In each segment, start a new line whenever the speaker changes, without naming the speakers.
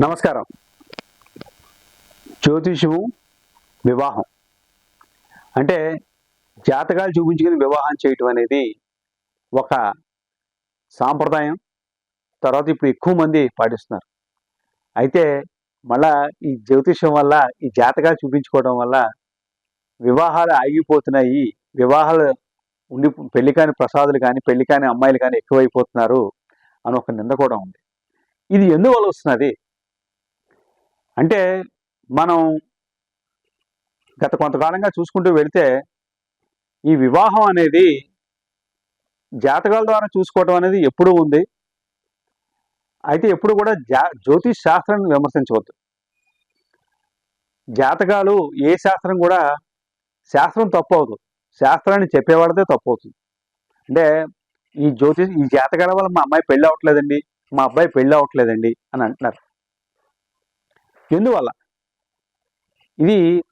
నమస్కారం. జ్యోతిషము వివాహం. అంటే జాతకాలు చూపించుకుని వివాహం చేయటం అనేది ఒక సాంప్రదాయం. తర్వాత ఇప్పుడు ఎక్కువ మంది పాటిస్తున్నారు. అయితే మళ్ళా ఈ జ్యోతిషం వల్ల ఈ జాతకాలు చూపించుకోవడం వల్ల వివాహాలు ఆగిపోతున్నాయి. వివాహాలు ఉండి పెళ్ళి కాని ప్రసాదులు కానీ పెళ్ళి కాని అమ్మాయిలు కానీ ఎక్కువైపోతున్నారు అని ఒక నింద కూడా ఉంది. ఇది ఎందువల్ల వస్తున్నది? అంటే మనం గత కొంతకాలంగా చూసుకుంటూ వెళితే ఈ వివాహం అనేది జాతకాల ద్వారా చూసుకోవటం అనేది ఎప్పుడూ ఉంది. అయితే ఎప్పుడు కూడా జా జ్యోతిష్ శాస్త్రాన్ని విమర్శించవద్దు. జాతకాలు ఏ శాస్త్రం కూడా శాస్త్రం తప్పు అవుతుంది శాస్త్రాన్ని చెప్పేవాడితే తప్పు అవుతుంది అంటే ఈ జ్యోతిష్ ఈ జాతకాల వల్ల మా అమ్మాయి పెళ్ళి అవ్వట్లేదండి మా అబ్బాయి పెళ్ళి అవ్వట్లేదండి అని అంటున్నారు. ఎందువల్ల? ఇది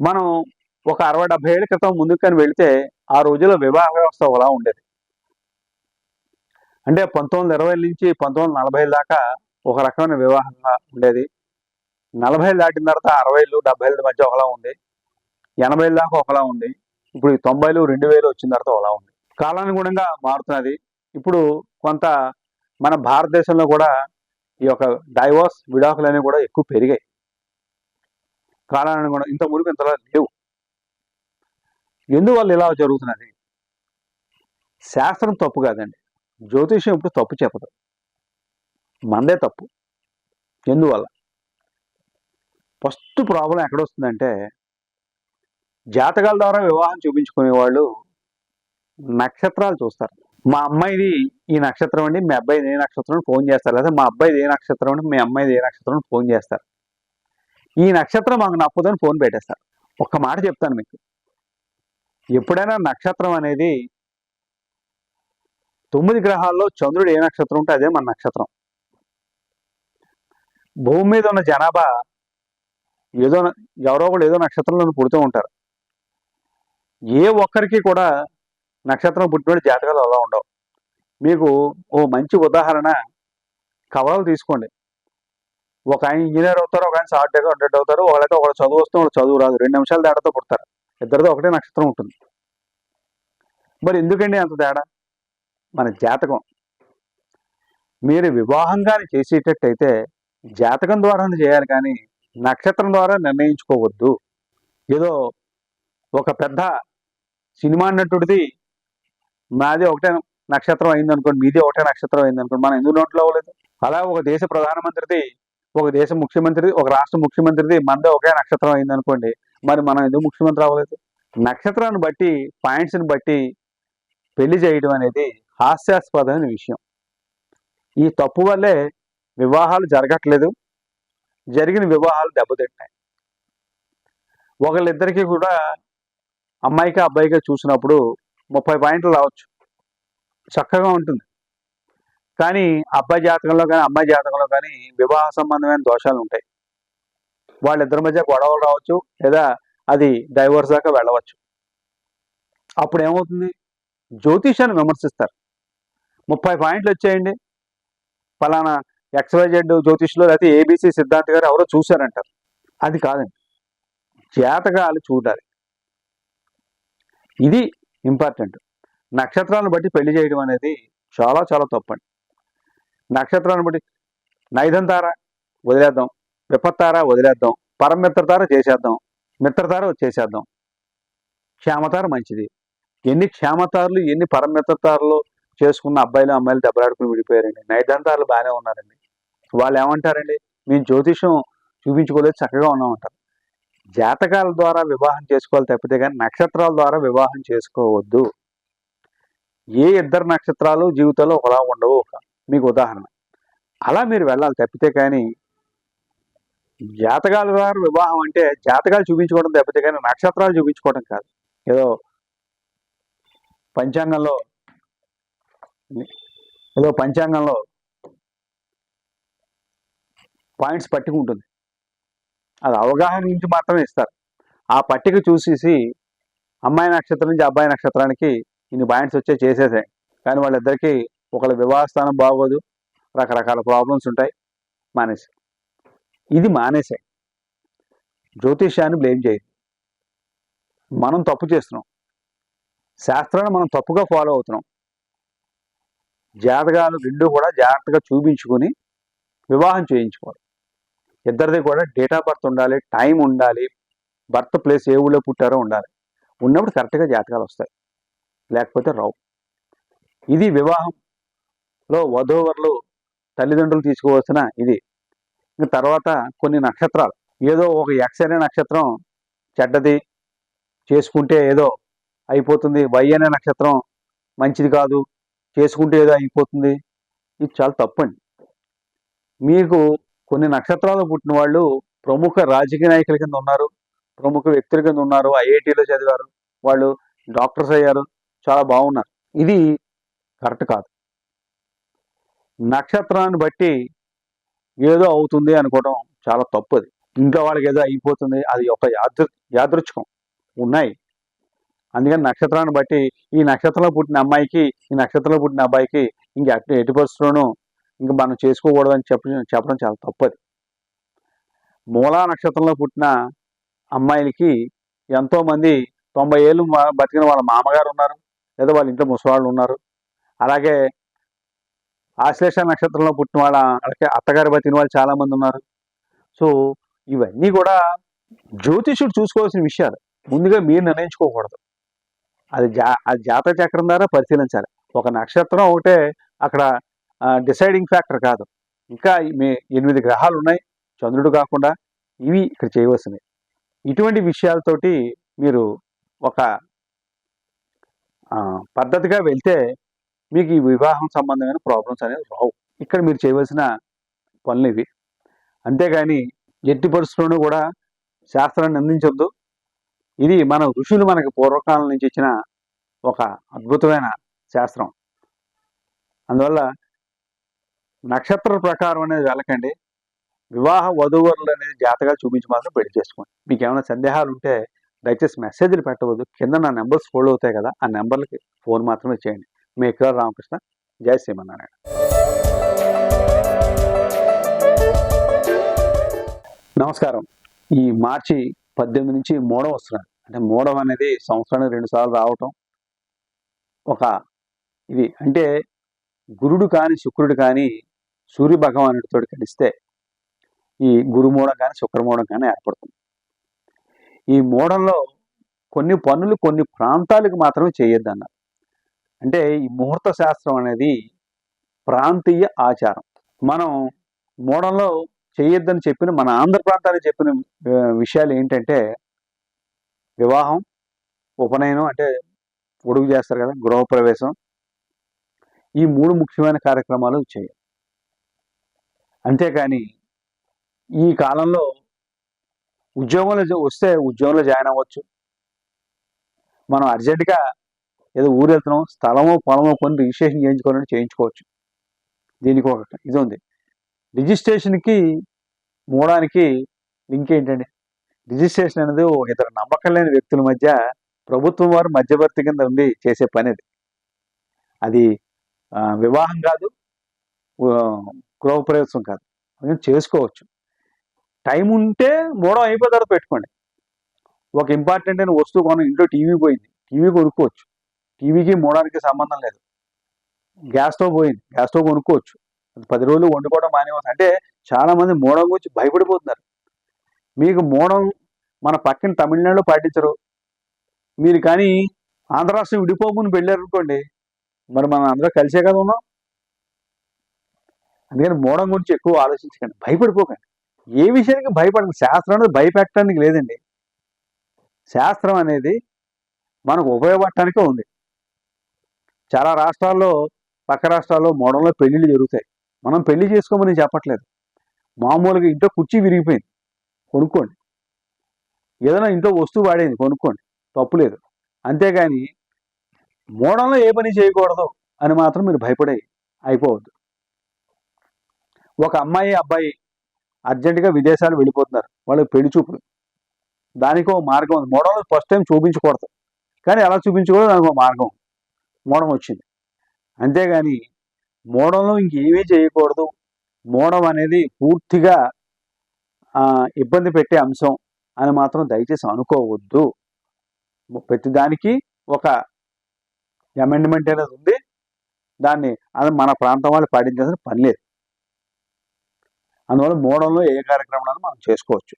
మనం ఒక అరవై డెబ్బై ఏళ్ళ క్రితం ముందుకు కానీ వెళితే ఆ రోజుల్లో వివాహ వ్యవస్థ ఒకలా ఉండేది. అంటే పంతొమ్మిది ఇరవై నుంచి పంతొమ్మిది వందల నలభై దాకా ఒక రకమైన వివాహంగా ఉండేది. నలభై దాటిన తర్వాత అరవైలు డెబ్బైల మధ్య ఒకలా ఉంది. ఎనభై దాకా ఒకలా ఉంది. ఇప్పుడు తొంభైలు రెండు వేలు వచ్చిన తర్వాత ఒకలా ఉంది. కాలానుగుణంగా మారుతున్నది. ఇప్పుడు కొంత మన భారతదేశంలో కూడా ఈ యొక్క డైవోర్స్ విడాకులు అనేవి కూడా ఎక్కువ పెరిగాయి. కాలానుగుణం ఇంత మునుపు ఇంతలా లేవు. ఎందువల్ల ఇలా జరుగుతున్నది? శాస్త్రం తప్పు కాదండి. జ్యోతిష్యం ఇప్పుడు తప్పు చెప్పదు. మందే తప్పు. ఎందువల్ల? ఫస్ట్ ప్రాబ్లం ఎక్కడొస్తుందంటే జాతకాల ద్వారా వివాహం చూపించుకునే వాళ్ళు నక్షత్రాలు చూస్తారు. మా అమ్మాయిది ఈ నక్షత్రం అండి మీ అబ్బాయిది ఏ నక్షత్రం అని ఫోన్ చేస్తారు. లేదా మా అబ్బాయిది ఏ నక్షత్రం అండి మీ అమ్మాయిది ఏ నక్షత్రం అని ఫోన్ చేస్తారు. ఈ నక్షత్రం మాకు నప్పుదని ఫోన్ పెట్టేస్తారు. ఒక్క మాట చెప్తాను మీకు. ఎప్పుడైనా నక్షత్రం అనేది తొమ్మిది గ్రహాల్లో చంద్రుడు ఏ నక్షత్రం ఉంటే అదే మన నక్షత్రం. భూమి మీద ఉన్న జనాభా ఏదో ఎవరో ఒకళ్ళు ఏదో నక్షత్రంలో పుడుతూ ఉంటారు. ఏ ఒక్కరికి కూడా నక్షత్రం పుట్టినోడు జాతకాలు అలా ఉండవు. మీకు ఓ మంచి ఉదాహరణ కవలలు తీసుకోండి. ఒక ఆయన ఇంజనీర్ అవుతారు ఒక ఆయన సాఫ్ట్వేర్ అటెండ్ అవుతారు వాళ్ళైతే ఒకళ్ళు చదువు వస్తే వాళ్ళు చదువు రాదు. రెండు నిమిషాలు తేడాతో పుడతారు. ఇద్దరితో ఒకటే నక్షత్రం ఉంటుంది. మరి ఎందుకండి అంత తేడా? మన జాతకం. మీరు వివాహంగాని చేసేటట్టయితే జాతకం ద్వారానే చేయాలి కానీ నక్షత్రం ద్వారా నిర్ణయించుకోవద్దు. ఏదో ఒక పెద్ద సినిమా నటుడిది మాది ఒకటే నక్షత్రం అయింది అనుకోండి మీది ఒకటే నక్షత్రం అయింది అనుకోండి మనం ఎందుకు నోట్లో అవ్వలేదు? అలా ఒక దేశ ప్రధానమంత్రిది ఒక దేశ ముఖ్యమంత్రిది ఒక రాష్ట్ర ముఖ్యమంత్రిది మనదే ఒకే నక్షత్రం అయింది అనుకోండి మరి మనం ఎందుకు ముఖ్యమంత్రి అవ్వలేదు? నక్షత్రాన్ని బట్టి పాయింట్స్ని బట్టి పెళ్ళి చేయడం అనేది హాస్యాస్పదమైన విషయం. ఈ తప్పు వల్లే వివాహాలు జరగట్లేదు జరిగిన వివాహాలు దెబ్బతింటాయి. ఒకళ్ళిద్దరికీ కూడా అమ్మాయికి అబ్బాయికి చూసినప్పుడు ముప్పై పాయింట్లు రావచ్చు. చక్కగా ఉంటుంది. కానీ అబ్బాయి జాతకంలో కానీ అమ్మాయి జాతకంలో కానీ వివాహ సంబంధమైన దోషాలు ఉంటాయి. వాళ్ళిద్దరి మధ్య గొడవలు రావచ్చు లేదా అది డైవోర్స్ దాకా వెళ్ళవచ్చు. అప్పుడు ఏమవుతుంది జ్యోతిష్యాన్ని విమర్శిస్తారు. ముప్పై పాయింట్లు వచ్చేయండి. ఫలానా ఎక్స్వైజెడ్ జ్యోతిష్లో లేకపోతే ఏబీసీ సిద్ధాంత్ గారు ఎవరో చూశారంటారు. అది కాదండి. జాతకాలు చూడాలి. ఇది ఇంపార్టెంట్. నక్షత్రాలను బట్టి పెళ్ళి చేయడం అనేది చాలా చాలా తప్పండి. నక్షత్రాలను బట్టి నైదంతార వదిలేద్దాం విపత్తార వదిలేద్దాం పరమిత్రతార చేసేద్దాం మిత్రతార చేసేద్దాం. క్షేమతార మంచిది. ఎన్ని క్షేమతారులు ఎన్ని పరమిత్రతారులు చేసుకున్న అబ్బాయిలు అమ్మాయిలు దెబ్బలాడుకుని విడిపోయారండి. నైదంతారులు బాగానే ఉన్నారండి. వాళ్ళు ఏమంటారండి మేము జ్యోతిషం చూపించుకోలేదు చక్కగా ఉన్నామంటారు. జాతకాల ద్వారా వివాహం చేసుకోవాలి తప్పితే కానీ నక్షత్రాల ద్వారా వివాహం చేసుకోవద్దు. ఏ ఇద్దరు నక్షత్రాలు జీవితంలో ఒకలా ఉండవు. ఒక మీకు ఉదాహరణ. అలా మీరు వెళ్ళాలి తప్పితే కానీ జాతకాల ద్వారా వివాహం అంటే జాతకాలు చూపించుకోవడం తప్పితే కానీ నక్షత్రాలు చూపించుకోవడం కాదు. ఏదో పంచాంగంలో ఏదో పంచాంగంలో పాయింట్స్ పట్టుకుంటుంది. అది అవగాహన నుంచి మాత్రమే ఇస్తారు. ఆ పట్టిక చూసేసి అమ్మాయి నక్షత్రం నుంచి అబ్బాయి నక్షత్రానికి ఇన్ని పాయింట్స్ వచ్చే చేసేసాయి కానీ వాళ్ళిద్దరికీ ఒకళ్ళ వివాహస్థానం బాగోదు. రకరకాల ప్రాబ్లమ్స్ ఉంటాయి. మానేసి. ఇది మానేసాయి జ్యోతిష్యాన్ని బ్లేమ్ చేయదు మనం తప్పు చేస్తున్నాం. శాస్త్రాన్ని మనం తప్పుగా ఫాలో అవుతున్నాం. జాతకాలు రెండు కూడా జాగ్రత్తగా చూపించుకొని వివాహం చేయించుకోవాలి. ఇద్దరిది కూడా డేట్ ఆఫ్ బర్త్ ఉండాలి టైం ఉండాలి బర్త్ ప్లేస్ ఏ ఊళ్ళో పుట్టారో ఉండాలి. ఉన్నప్పుడు కరెక్ట్గా జాతకాలు వస్తాయి. లేకపోతే రావు. ఇది వివాహంలో వధూవరులు తల్లిదండ్రులు తీసుకోవాల్సిన ఇది. ఇంకా తర్వాత కొన్ని నక్షత్రాలు. ఏదో ఒక ఎక్స్ అనే నక్షత్రం చెడ్డది చేసుకుంటే ఏదో అయిపోతుంది. వై అనే నక్షత్రం మంచిది కాదు చేసుకుంటే ఏదో అయిపోతుంది. ఇది చాలా తప్పండి. మీకు కొన్ని నక్షత్రాలు పుట్టిన వాళ్ళు ప్రముఖ రాజకీయ నాయకుల కింద ఉన్నారు ప్రముఖ వ్యక్తుల కింద ఉన్నారు ఐఐటీలో చదివారు వాళ్ళు డాక్టర్స్ అయ్యారు చాలా బాగున్నారు. ఇది కరెక్ట్ కాదు. నక్షత్రాన్ని బట్టి ఏదో అవుతుంది అనుకోవడం చాలా తప్పుది ఇంట్లో వాళ్ళకి ఏదో అయిపోతుంది అది ఒక యాదృ యాదృచ్ఛకం ఉన్నాయి. అందుకని నక్షత్రాన్ని బట్టి ఈ నక్షత్రంలో పుట్టిన అమ్మాయికి ఈ నక్షత్రంలో పుట్టిన అబ్బాయికి ఇంక ఎట్టి ఎట్టి పరిస్థితుల్లోనూ ఇంకా మనం చేసుకోకూడదని చెప్ప చెప్పడం చాలా తప్పది. మూలా నక్షత్రంలో పుట్టిన అమ్మాయిలకి ఎంతోమంది తొంభై ఏళ్ళు బతికిన వాళ్ళ మామగారు ఉన్నారు లేదా వాళ్ళ ఇంట్లో ముసవాళ్ళు ఉన్నారు. అలాగే ఆశ్లేష నక్షత్రంలో పుట్టిన వాళ్ళ అలాగే అత్తగారు బతికిన వాళ్ళు చాలామంది ఉన్నారు. సో ఇవన్నీ కూడా జ్యోతిషుడు చూసుకోవాల్సిన విషయాలు. ముందుగా మీరు నిర్ణయించుకోకూడదు. అది జా అది జాతక చక్రం ద్వారా పరిశీలించాలి. ఒక నక్షత్రం ఒకటే అక్కడ డిసైడింగ్ ఫ్యాక్టర్ కాదు. ఇంకా మీ ఎనిమిది గ్రహాలు ఉన్నాయి చంద్రుడు కాకుండా ఇవి ఇక్కడ చేయవలసినవి. ఇటువంటి విషయాలతోటి మీరు ఒక పద్ధతిగా వెళ్తే మీకు ఈ వివాహం సంబంధమైన ప్రాబ్లమ్స్ అనేవి రావు. ఇక్కడ మీరు చేయవలసిన పనులు ఇవి. అంతేగాని ఎట్టి పరిస్థితుల్లోనూ కూడా శాస్త్రాన్ని అందించొద్దు. ఇది మన ఋషులు మనకి పూర్వకాలం నుంచి ఇచ్చిన ఒక అద్భుతమైన శాస్త్రం. అందువల్ల నక్షత్ర ప్రకారం అనేది వెళ్ళకండి. వివాహ వధూవరులు అనేది జాతకాలు చూపించి మాత్రం పెళ్ళి చేసుకోండి. మీకు ఏమైనా సందేహాలు ఉంటే దయచేసి మెసేజ్లు పెట్టవద్దు. కింద నా నెంబర్స్ ఫోల్డ్ అవుతాయి కదా ఆ నెంబర్లకి ఫోన్ మాత్రమే చేయండి. మీ ఎక్కడ రామకృష్ణ జై శ్రీమన్నారాయణ. నమస్కారం. ఈ మార్చి పద్దెనిమిది నుంచి మూడవ వస్తున్నారు. అంటే మూడవ అనేది సంవత్సరానికి రెండు సార్లు రావటం ఒక ఇది. అంటే గురుడు కానీ శుక్రుడు కానీ సూర్య భగవానుడితో కలిస్తే ఈ గురుమూలం కానీ శుక్రమూలం కానీ ఏర్పడుతుంది. ఈ మూడంలో కొన్ని పనులు కొన్ని ప్రాంతాలకు మాత్రమే చేయొద్దు అన్నారు అంటే ఈ ముహూర్త శాస్త్రం అనేది ప్రాంతీయ ఆచారం. మనం మూడంలో చేయొద్దని చెప్పిన మన ఆంధ్ర ప్రాంతాలు చెప్పిన విషయాలు ఏంటంటే వివాహం ఉపనయనం అంటే పొడుగు చేస్తారు కదా గృహప్రవేశం. ఈ మూడు ముఖ్యమైన కార్యక్రమాలు చేయాలి. అంతేకాని ఈ కాలంలో ఉద్యోగంలో వస్తే ఉద్యోగంలో జాయిన్ అవ్వచ్చు. మనం అర్జెంటుగా ఏదో ఊరు వెళ్తున్నాం స్థలమో పొలమో కొన్ని రిజిస్ట్రేషన్ చేయించుకోవాలని చేయించుకోవచ్చు. దీనికి ఒక ఇది ఉంది. రిజిస్ట్రేషన్కి మూడానికి లింక్ ఏంటండి? రిజిస్ట్రేషన్ అనేది ఇతర ఇద్దరు నమ్మకం లేని వ్యక్తుల మధ్య ప్రభుత్వం వారు మధ్యవర్తి కింద ఉండి చేసే పని అది. అది వివాహం కాదు గృహప్రవేశం కాదు. అది చేసుకోవచ్చు. టైం ఉంటే మూడో అయిపోయిన తర్వాత పెట్టుకోండి. ఒక ఇంపార్టెంట్ అయిన వస్తువు కొనం ఇంట్లో టీవీ పోయింది. టీవీ కొనుక్కోవచ్చు. టీవీకి మూడానికి సంబంధం లేదు. గ్యాస్ స్టవ్ పోయింది. గ్యాస్ స్టవ్ కొనుక్కోవచ్చు. అది పది రోజులు వండుకోవడం మానేవచ్చు అంటే చాలామంది మూడం గురించి భయపడిపోతున్నారు. మీకు మూడం మన పక్కన తమిళనాడులో పాటించరు. మీరు కానీ ఆంధ్ర రాష్ట్రం విడిపోకుండా వెళ్ళారనుకోండి మరి మనం అందరూ కలిసే కదా ఉన్నాం. అందుకని మూడం గురించి ఎక్కువ ఆలోచించకండి. భయపడిపోకండి. ఏ విషయానికి భయపడండి శాస్త్రం అనేది భయపెట్టడానికి లేదండి. శాస్త్రం అనేది మనకు ఉపయోగపడటానికే ఉంది. చాలా రాష్ట్రాల్లో పక్క రాష్ట్రాల్లో మోడంలో పెళ్ళిళ్ళు జరుగుతాయి. మనం పెళ్ళి చేసుకోమని చెప్పట్లేదు. మామూలుగా ఇంట్లో కుర్చీ విరిగిపోయింది. కొనుక్కోండి. ఏదైనా ఇంట్లో వస్తువు వాడేది కొనుక్కోండి. తప్పు లేదు. అంతేగాని మోడంలో ఏ పని చేయకూడదు అని మాత్రం మీరు భయపడే అయిపోవద్దు. ఒక అమ్మాయి అబ్బాయి అర్జెంటుగా విదేశాలు వెళ్ళిపోతున్నారు. వాళ్ళకి పెళ్ళి చూపులు. దానికి ఒక మార్గం ఉంది. మోడల్ ఫస్ట్ టైం చూపించకూడదు. కానీ ఎలా చూపించకూడదు దానికి ఒక మార్గం. మోడం వచ్చింది. అంతేగాని మోడంలో ఇంకేమీ చేయకూడదు. మోడం అనేది పూర్తిగా ఇబ్బంది పెట్టే అంశం అని మాత్రం దయచేసి అనుకోవద్దు. ప్రతిదానికి ఒక అమెండ్మెంట్ అనేది ఉంది. దాన్ని అది మన ప్రాంతం వాళ్ళు పాటించాల్సిన పని లేదు. అందువల్ల మూడంలో ఏ కార్యక్రమాలను మనం చేసుకోవచ్చు.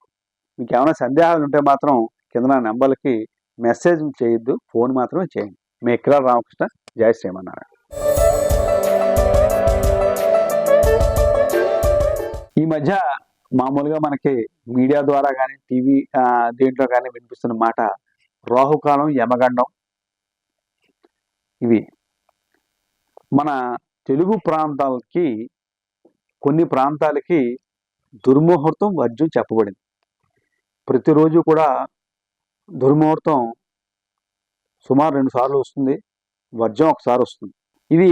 మీకు ఏమైనా సందేహాలు ఉంటే మాత్రం కింద నా నెంబర్లకి మెసేజ్ చేయొద్దు ఫోన్ మాత్రమే చేయండి. మీ ఎక్కడ రామకృష్ణ జయ శ్రీమన్నారాయణ. ఈ మధ్య మామూలుగా మనకి మీడియా ద్వారా కానీ టీవీ దీంట్లో కానీ వినిపిస్తున్న మాట రాహుకాలం యమగండం ఇవి. మన తెలుగు ప్రాంతాలకి కొన్ని ప్రాంతాలకి దుర్ముహూర్తం వర్జం చెప్పబడింది. ప్రతిరోజు కూడా దుర్ముహూర్తం సుమారు రెండు సార్లు వస్తుంది వర్జం ఒకసారి వస్తుంది. ఇది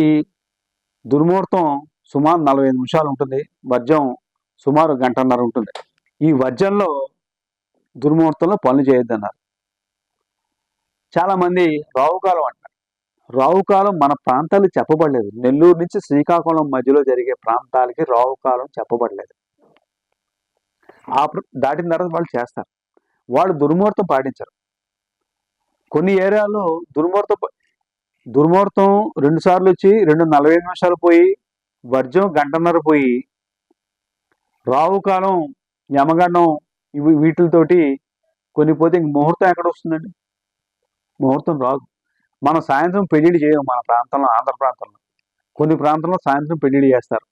దుర్ముహూర్తం సుమారు నలభై ఐదు నిమిషాలు ఉంటుంది వర్జం సుమారు గంటన్నర ఉంటుంది. ఈ వర్జంలో దుర్ముహూర్తంలో పనులు చేయొద్దన్నారు. చాలామంది రావుకాలం అంటారు రావుకాలం మన ప్రాంతాలు చెప్పబడలేదు. నెల్లూరు నుంచి శ్రీకాకుళం మధ్యలో జరిగే ప్రాంతాలకి రావుకాలం చెప్పబడలేదు. ఆ దాటిన తర్వాత వాళ్ళు చేస్తారు. వాళ్ళు దుర్ముహూర్తం పాటించరు. కొన్ని ఏరియాలో దుర్ముహూర్తం ప- దుర్ముహూర్తం రెండు సార్లు వచ్చి రెండు నలభై నిమిషాలు పోయి వర్జం గంటన్నర పోయి రావుకాలం యమగండం ఇవి వీటితోటి కొన్ని పోతే ఇంక ముహూర్తం ఎక్కడ వస్తుందండి? ముహూర్తం రాదు. మనం సాయంత్రం పెళ్ళిళ్ళు చేయం మన ప్రాంతంలో ఆంధ్ర ప్రాంతంలో. కొన్ని ప్రాంతంలో సాయంత్రం పెళ్ళిళ్ళు చేస్తారు.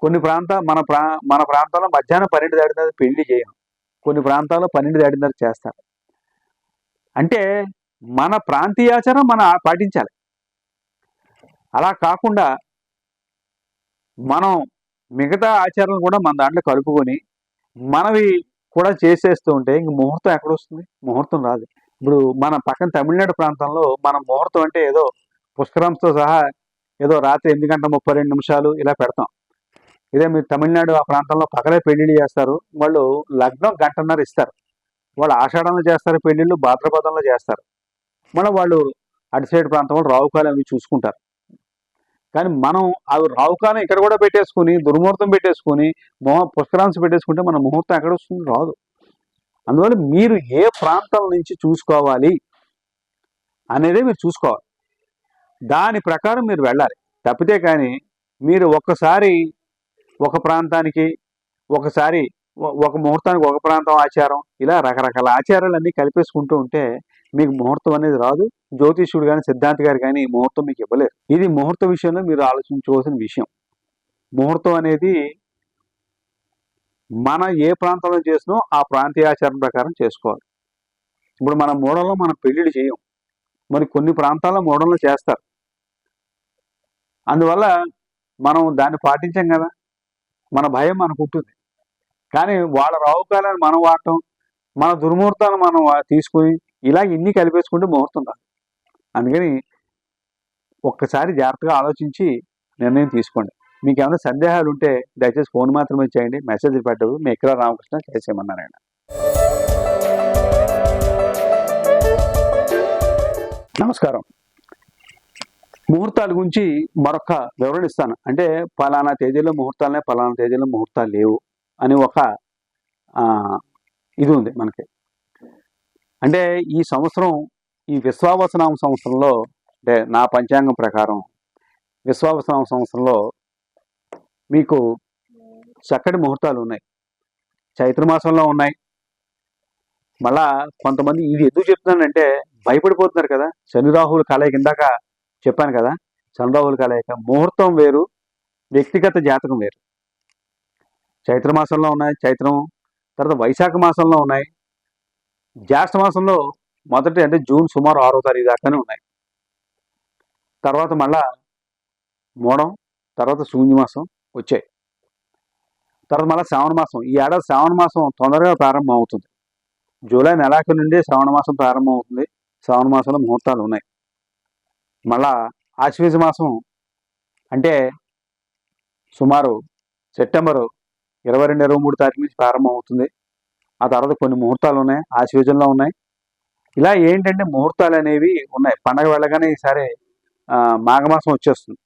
కొన్ని ప్రాంత మన ప్రా మన ప్రాంతంలో మధ్యాహ్నం పన్నెండు దాటిన తర్వాత పెళ్ళి చేయం. కొన్ని ప్రాంతాల్లో పన్నెండు దాటిన తర్వాత చేస్తారు. అంటే మన ప్రాంతీయాచారం మనం పాటించాలి. అలా కాకుండా మనం మిగతా ఆచారాలు కూడా మన దాంట్లో కలుపుకొని మనవి కూడా చేసేస్తూ ఉంటే ఇంక ముహూర్తం ఎక్కడ వస్తుంది? ముహూర్తం రాదు. ఇప్పుడు మన పక్కన తమిళనాడు ప్రాంతంలో మనం ముహూర్తం అంటే ఏదో పుష్కరంతో సహా ఏదో రాత్రి ఎనిమిది గంటల ముప్పై రెండు నిమిషాలు ఇలా పెడతాం. ఇదే మీరు తమిళనాడు ఆ ప్రాంతంలో పక్కనే పెళ్ళిళ్ళు చేస్తారు. వాళ్ళు లగ్నం గంటన్నర ఇస్తారు. వాళ్ళు ఆషాఢంలో చేస్తారు పెళ్ళిళ్ళు భాద్రపదంలో చేస్తారు. మళ్ళీ వాళ్ళు అటు సైడ్ ప్రాంతంలో రావుకాలం అవి చూసుకుంటారు. కానీ మనం అవి రావుకాలం ఇక్కడ కూడా పెట్టేసుకుని దుర్ముహూర్తం పెట్టేసుకుని మొహ పుష్కరాంశ పెట్టేసుకుంటే మన ముహూర్తం ఎక్కడ వస్తుంది రాదు. అందువల్ల మీరు ఏ ప్రాంతం నుంచి చూసుకోవాలి అనేది మీరు చూసుకోవాలి. దాని ప్రకారం మీరు వెళ్ళాలి. తప్పితే కానీ మీరు ఒక్కసారి ఒక ప్రాంతానికి ఒకసారి ఒక ముహూర్తానికి ఒక ప్రాంతం ఆచారం ఇలా రకరకాల ఆచారాలన్నీ కలిపేసుకుంటూ ఉంటే మీకు ముహూర్తం అనేది రాదు. జ్యోతిష్యుడు కానీ సిద్ధాంత్ గారు కానీ ముహూర్తం మీకు ఇవ్వలేరు. ఇది ముహూర్త విషయంలో మీరు ఆలోచించవలసిన విషయం. ముహూర్తం అనేది మన ఏ ప్రాంతంలో చేసినో ఆ ప్రాంతీయ ఆచారం ప్రకారం చేసుకోవాలి. ఇప్పుడు మన మూడంలో మనం పెళ్ళిళ్ళు చేయం. మరి కొన్ని ప్రాంతాల్లో మూడంలో చేస్తారు. అందువల్ల మనం దాన్ని పాటించాం కదా. మన భయం మనకు ఉంటుంది. కానీ వాళ్ళ రావుకాలను మనం వాడటం మన దుర్ముహూర్తాలు మనం తీసుకుని ఇలా ఇన్ని కలిపేసుకుంటే ముహూర్తం రాదు. అందుకని ఒక్కసారి జాగ్రత్తగా ఆలోచించి నిర్ణయం తీసుకోండి. మీకు ఏమైనా సందేహాలు ఉంటే దయచేసి ఫోన్ మాత్రమే చేయండి మెసేజ్ పెట్టదు. మీ ఎక్కడ రామకృష్ణ చేసేయమన్నారు ఆయన. నమస్కారం. ముహూర్తాల గురించి మరొక వివరణ ఇస్తాను. అంటే పలానా తేదీలో ముహూర్తాలనే పలానా తేదీలో ముహూర్తాలు లేవు అని ఒక ఇది ఉంది మనకి. అంటే ఈ సంవత్సరం ఈ విశ్వావసనామ సంవత్సరంలో అంటే నా పంచాంగం ప్రకారం విశ్వావసనామ సంవత్సరంలో మీకు చక్కటి ముహూర్తాలు ఉన్నాయి. చైత్ర మాసంలో ఉన్నాయి. మళ్ళా కొంతమంది ఇది ఎందుకు చెప్తున్నానంటే భయపడిపోతున్నారు కదా. శని రాహుల కలయిక ఇందాక చెప్పాను కదా. శని రాహుల కలయిక ముహూర్తం వేరు వ్యక్తిగత జాతకం వేరు. చైత్రమాసంలో ఉన్నాయి చైత్రం తర్వాత వైశాఖ మాసంలో ఉన్నాయి. జ్యేష్ఠ మాసంలో మొదటి అంటే జూన్ సుమారు ఆరో తారీఖు దాకానే ఉన్నాయి. తర్వాత మళ్ళా మూడం తర్వాత శూన్య మాసం వచ్చాయి. తర్వాత మళ్ళీ శ్రావణ మాసం. ఈ ఏడాది శ్రావణ మాసం తొందరగా ప్రారంభం అవుతుంది జూలై నెలాఖరు నుండి శ్రావణ మాసం ప్రారంభం అవుతుంది శ్రావణ మాసంలో ముహూర్తాలు ఉన్నాయి. మళ్ళా ఆశ్వేజ మాసం అంటే సుమారు సెప్టెంబరు ఇరవై రెండు ఇరవై మూడు తారీఖు నుంచి ప్రారంభం అవుతుంది ఆ తర్వాత కొన్ని ముహూర్తాలు ఉన్నాయి. ఆశ్వేజంలో ఉన్నాయి. ఇలా ఏంటంటే ముహూర్తాలు అనేవి ఉన్నాయి. పండగ వెళ్ళగానే ఈసారి మాఘమాసం వచ్చేస్తుంది.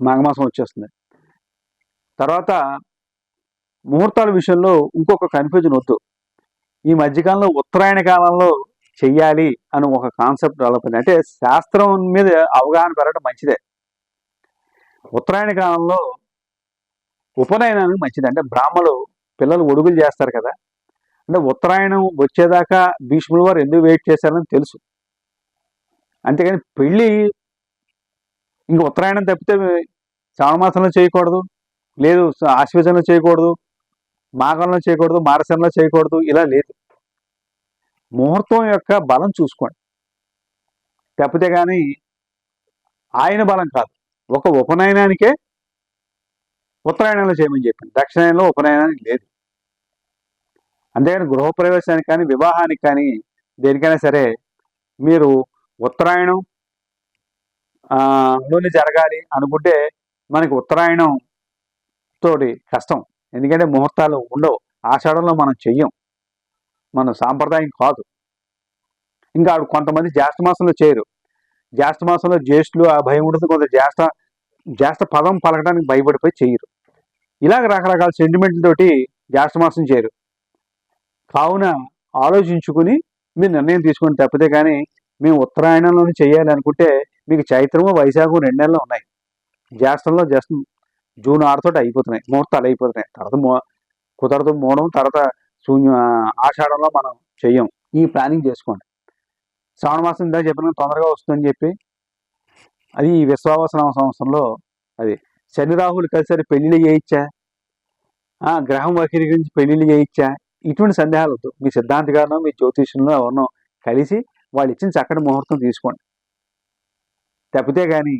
మాఘమాసం వచ్చేస్తుంది. తర్వాత ముహూర్తాల విషయంలో ఇంకొక కన్ఫ్యూజన్ వద్దు. ఈ మధ్యకాలంలో ఉత్తరాయణ కాలంలో చెయ్యాలి అని ఒక కాన్సెప్ట్ డెవలప్ అయింది. అంటే శాస్త్రం మీద అవగాహన పెరగడం మంచిదే. ఉత్తరాయణ కాలంలో ఉపనయనానికి మంచిది. అంటే బ్రాహ్మలు పిల్లలు ఒడుగులు చేస్తారు కదా. అంటే ఉత్తరాయణం వచ్చేదాకా భీష్ముల వారు ఎందుకు వెయిట్ చేశారని తెలుసు. అంతేకాని పెళ్ళి ఇంక ఉత్తరాయణం తప్పితే శ్రావణ మాసంలో చేయకూడదు. లేదు ఆశ్వజనలో చేయకూడదు మాగంలో చేయకూడదు మారసంలో చేయకూడదు ఇలా లేదు. ముహూర్తం యొక్క బలం చూసుకోండి. తప్పితే కానీ ఆయన బలం కాదు. ఒక ఉపనయనానికే ఉత్తరాయణంలో చేయమని చెప్పింది. దక్షిణాయనంలో ఉపనయనానికి లేదు. అంతేగాని గృహప్రవేశానికి కానీ వివాహానికి కానీ దేనికైనా సరే మీరు ఉత్తరాయణం లోని లోనే జరగాలి అనుకుంటే మనకి ఉత్తరాయణం తోటి కష్టం. ఎందుకంటే ముహూర్తాలు ఉండవు. ఆషాఢంలో మనం చెయ్యం. మన సాంప్రదాయం కాదు. ఇంకా ఆవిడ కొంతమంది జ్యేష్ఠ మాసంలో చేయరు. జ్యేష్ఠ మాసంలో జ్యేష్ఠులు ఆ భయం ఉంటుంది కొంత జ్యేష్ఠ జ్యేష్ఠ పదం పలకడానికి భయపడిపోయి చేయరు. ఇలాగ రకరకాల సెంటిమెంట్లతోటి జ్యేష్ఠ మాసం చేయరు. కావున ఆలోచించుకుని మీరు నిర్ణయం తీసుకొని తప్పితే కానీ మేము ఉత్తరాయణంలోనే చేయాలి అనుకుంటే మీకు చైత్రము వైశాఖం రెండు నెలలు ఉన్నాయి. జ్యేష్ఠంలో జస్ట్ జూన్ ఆరుతోటి అయిపోతున్నాయి. ముహూర్తాలు అయిపోతున్నాయి. తర్వాత మో- కుదరదు మూడం తర్వాత శూన్య ఆషాఢంలో మనం చెయ్యం. ఈ ప్లానింగ్ చేసుకోండి. శ్రావణ మాసం ఇందా చెప్పిన తొందరగా వస్తుందని చెప్పి అది ఈ విశ్వావసనామ సంవత్సరంలో అది. శని రాహులు కలిసి పెళ్ళిళ్ళు చేయించా? గ్రహం గ్రహం గురించి పెళ్ళిళ్ళు చేయించా? ఇటువంటి సందేహాలు వద్దు. మీ సిద్ధాంత గారినో మీ జ్యోతిష్యంలో ఎవరినో కలిసి వాళ్ళు ఇచ్చిన చక్కటి ముహూర్తం తీసుకోండి. తప్పితే కానీ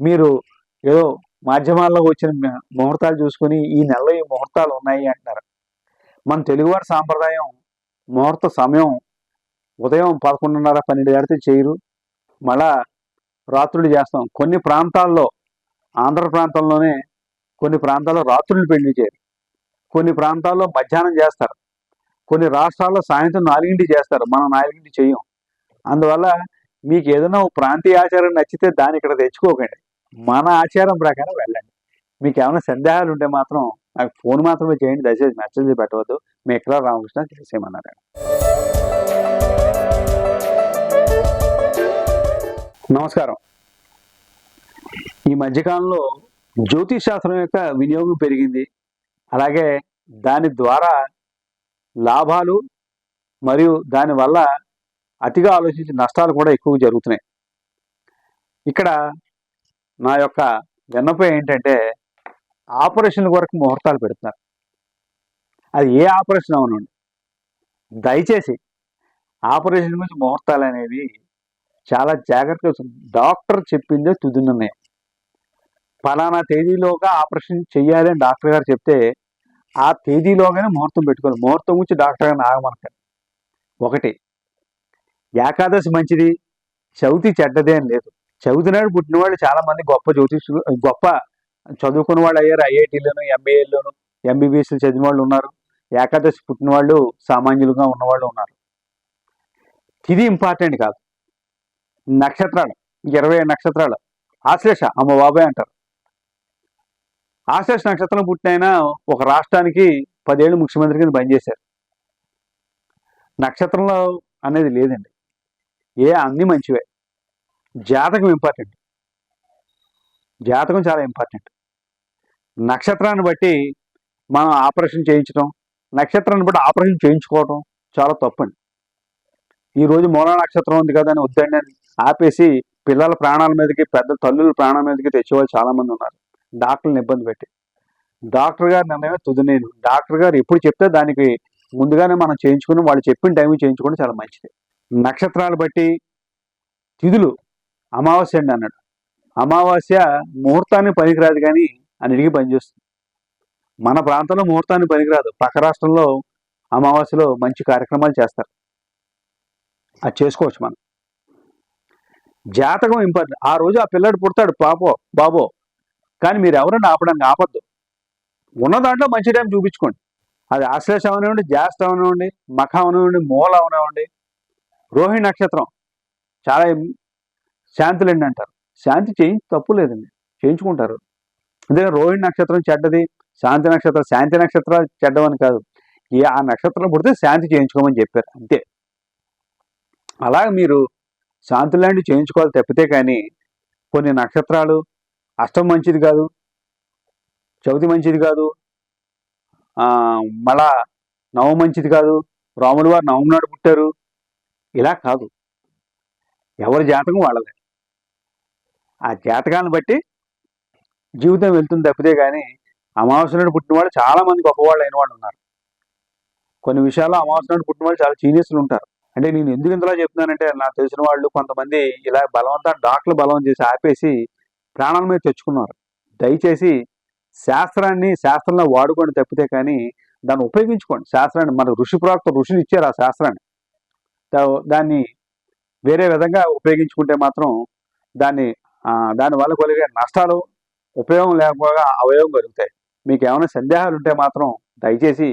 మీరు ఏదో మాధ్యమాల్లో వచ్చిన ముహూర్తాలు చూసుకొని ఈ నెలలో ఈ ముహూర్తాలు ఉన్నాయి అంటున్నారు. మన తెలుగువారి సాంప్రదాయం ముహూర్త సమయం ఉదయం పదకొండున్నర పన్నెండు గడితే చేయరు. మళ్ళా రాత్రులు చేస్తాం. కొన్ని ప్రాంతాల్లో ఆంధ్ర ప్రాంతంలోనే కొన్ని ప్రాంతాల్లో రాత్రులు పెళ్ళి చేయరు. కొన్ని ప్రాంతాల్లో మధ్యాహ్నం చేస్తారు. కొన్ని రాష్ట్రాల్లో సాయంత్రం నాలుగింటి చేస్తారు. మనం నాలుగింటి చేయం. అందువల్ల మీకు ఏదైనా ప్రాంతీయ ఆచారం నచ్చితే దాన్ని ఇక్కడ తెచ్చుకోకండి. మన ఆచారం ప్రకారం వెళ్ళండి. మీకు ఏమైనా సందేహాలు ఉంటే మాత్రం నాకు ఫోన్ మాత్రమే చేయండి. దయచేసి మెసేజ్ పెట్టవద్దు. మీ ఇక్కడ రామకృష్ణ చేసేయమన్నారు నమస్కారం. ఈ మధ్యకాలంలో జ్యోతిష్ శాస్త్రం యొక్క వినియోగం పెరిగింది. అలాగే దాని ద్వారా లాభాలు మరియు దానివల్ల అతిగా ఆలోచించి నష్టాలు కూడా ఎక్కువ జరుగుతున్నాయి. ఇక్కడ నా యొక్క విన్నపం ఏంటంటే ఆపరేషన్ వరకు ముహూర్తాలు పెడుతున్నారు. అది ఏ ఆపరేషన్ అవునండి? దయచేసి ఆపరేషన్ గురించి ముహూర్తాలు అనేవి చాలా జాగ్రత్తగా డాక్టర్ చెప్పిందే తుది నిర్ణయం. ఫలానా తేదీలోగా ఆపరేషన్ చెయ్యాలి అని డాక్టర్ గారు చెప్తే ఆ తేదీలోగానే ముహూర్తం పెట్టుకోవాలి. ముహూర్తం గురించి డాక్టర్ గారిని ఆగమనకండి. ఒకటి ఏకాదశి మంచిది చవితి చెడ్డదే అని లేదు. చదువుతున్నాడు పుట్టిన వాళ్ళు చాలా మంది గొప్ప జ్యోతిషులు గొప్ప చదువుకున్న వాళ్ళు అయ్యారు. ఐఐటీలోను ఎంబీఏలోను ఎంబీబీఎస్లు చదివిన వాళ్ళు ఉన్నారు. ఏకాదశి పుట్టిన వాళ్ళు సామాన్యులుగా ఉన్నవాళ్ళు ఉన్నారు. ఇది ఇంపార్టెంట్ కాదు. నక్షత్రాలు ఇరవై నక్షత్రాలు. ఆశ్లేష అమ్మ బాబాయ్ అంటారు. ఆశ్లేష నక్షత్రం పుట్టిన ఒక రాష్ట్రానికి పదేళ్ళు ముఖ్యమంత్రి కింద పనిచేశారు. నక్షత్రంలో అనేది లేదండి. ఏ అన్ని మంచివే. జాతకం ఇంపార్టెంట్ జాతకం చాలా ఇంపార్టెంట్ నక్షత్రాన్ని బట్టి మనం ఆపరేషన్ చేయించడం నక్షత్రాన్ని బట్టి ఆపరేషన్ చేయించుకోవడం చాలా తప్పండి. ఈరోజు మూల నక్షత్రం ఉంది కదా అని వద్దండి అని ఆపేసి పిల్లల ప్రాణాల మీదకి పెద్ద తల్లుల ప్రాణాల మీదకి తెచ్చేవాళ్ళు చాలామంది ఉన్నారు. డాక్టర్ని ఇబ్బంది పెట్టి. డాక్టర్ గారి నిర్ణయమే తుది నేను. డాక్టర్ గారు ఎప్పుడు చెప్తే దానికి ముందుగానే మనం చేయించుకుని వాళ్ళు చెప్పిన టైం చేయించుకోవడం చాలా మంచిది. నక్షత్రాలు బట్టి తిథులు అమావాస్య అండి అన్నాడు. అమావాస్య ముహూర్తాన్ని పనికిరాదు కానీ అన్నిటికీ పనిచేస్తుంది మన ప్రాంతంలో ముహూర్తాన్ని పనికిరాదు. పక్క రాష్ట్రంలో అమావాస్యలో మంచి కార్యక్రమాలు చేస్తారు. అది చేసుకోవచ్చు మనం. జాతకం ఇంపార్టెంట్. ఆ రోజు ఆ పిల్లాడు పుడతాడు పాపో బాబో. కానీ మీరు ఎవరైనా ఆపడానికి ఆపద్దు. ఉన్న దాంట్లో మంచి టైం చూపించుకోండి. అది ఆశ్లేష అవనివ్వండి జ్యేష్ఠ అవనివ్వండి మఖ అవనివ్వండి మూల అవనివ్వండి రోహిణి నక్షత్రం చాలా శాంతులండి అంటారు. శాంతి చేయించి తప్పు లేదండి. చేయించుకుంటారు. అదే రోహిణి నక్షత్రం చెడ్డది శాంతి నక్షత్రం శాంతి నక్షత్రాలు చెడ్డమని కాదు. ఏ ఆ నక్షత్రం పుడితే శాంతి చేయించుకోమని చెప్పారు అంతే. అలాగే మీరు శాంతి లాంటి చేయించుకోవాలి తప్పితే కానీ కొన్ని నక్షత్రాలు అష్టం మంచిది కాదు చవితి మంచిది కాదు మళ్ళా నవం మంచిది కాదు రాములు వారు నవం నాడు పుట్టారు ఇలా కాదు. ఎవరి జాతకం వాళ్ళదే. ఆ జాతకాలను బట్టి జీవితం వెళ్తుంది తప్పితే కానీ అమావాస్య నాడు పుట్టిన వాళ్ళు చాలా మంది గొప్పవాళ్ళు అయిన వాళ్ళు ఉన్నారు. కొన్ని విషయాల్లో అమావాస్య నాడు పుట్టిన వాళ్ళు చాలా సీనియర్స్లు ఉంటారు. అంటే నేను ఎందుకు ఇంతలా చెప్తున్నానంటే నాకు తెలిసిన వాళ్ళు కొంతమంది ఇలా బలవంతా డాక్టర్లు బలవం చేసి ఆపేసి ప్రాణాల మీద తెచ్చుకున్నారు. దయచేసి శాస్త్రాన్ని శాస్త్రంలో వాడుకోండి తప్పితే కానీ దాన్ని ఉపయోగించుకోండి. శాస్త్రాన్ని మన ఋషి ప్రాక్త ఋషులు ఇచ్చారు ఆ శాస్త్రాన్ని. దాన్ని వేరే విధంగా ఉపయోగించుకుంటే మాత్రం దాన్ని దానివల్ల దాని వల్ల కలిగే నష్టాలు ఉపయోగం లేకపోగా అవయోగం కలుగుతాయి మీకు ఏమైనా సందేహాలు ఉంటే మాత్రం దయచేసి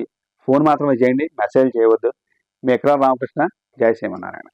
ఫోన్ మాత్రమే చేయండి మెసేజ్ చేయవద్దు. మీ ఎక్కడ రామకృష్ణ జయ శ్రీమన్నారాయణ.